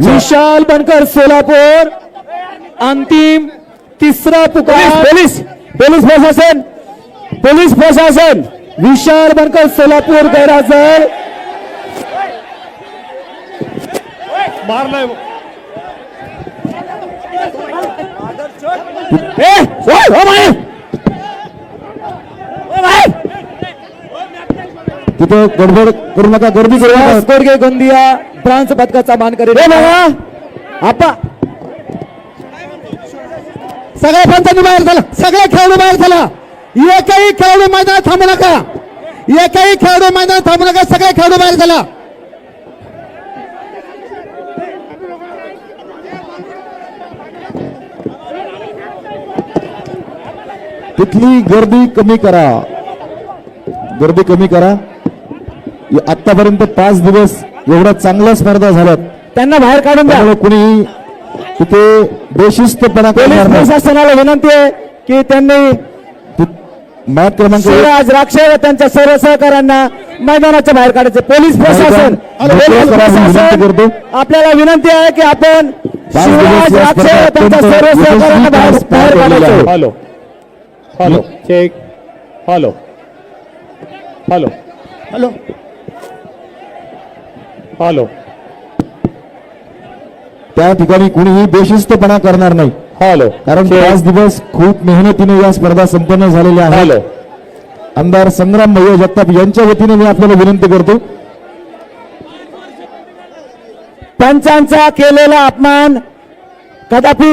विशाल बनकर सोलापूर अंतिम तिसरा पुकार पोलीस पोलीस प्रशासन पोलीस प्रशासन विशाल बनकर सोलापूर गैरहजर मारलाय तिथं गडबड करू नका गर्दी करू नका. सुहास गोडगे गोंदिया ब्रांच पदकाचा मान करेल आपा! सगळ्या पंचांनी बाहेर झाला सगळे खेळाडू बाहेर झाला एकही खेळाडू मैदानात थांबू नका. एकही खेळाडू मैदानात थांबू नका सगळे खेळाडू बाहेर झाला तिथली गर्दी कमी करा. गर्दी कमी करा. आतापर्यंत पाच दिवस एवढ्या चांगल्या स्पर्धा झाल्यात. त्यांना बाहेर काढून द्या. कुणी तिथे बेशिस्तपणा प्रशासनाला विनंती आहे की त्यांनी मॅच क्रमांक शिवराज राक्षे व त्यांच्या सर्व सहकाऱ्यांना मैदानाच्या बाहेर काढायचे. पोलीस प्रशासन पोलीस करतो. प्रशासन आपल्याला विनंती आहे की आपण शिवराज राक्षे व त्यांच्या सर्व सहकाऱ्यांना बाहेर. काढायचे. Hello. Hello. Check. Hello hello. Hello. Hello त्या ठिकाणी कुणीही बेशिस्तपणा करणार नाही. हॅलो कारण पाच दिवस खूप मेहनतीने या स्पर्धा संपन्न झालेल्या आहेत. हॅलो आमदार संग्राम भैया जगताप यांच्या वतीने मी आपल्याला विनंती करतो. पंचांचा केलेला अपमान कदापि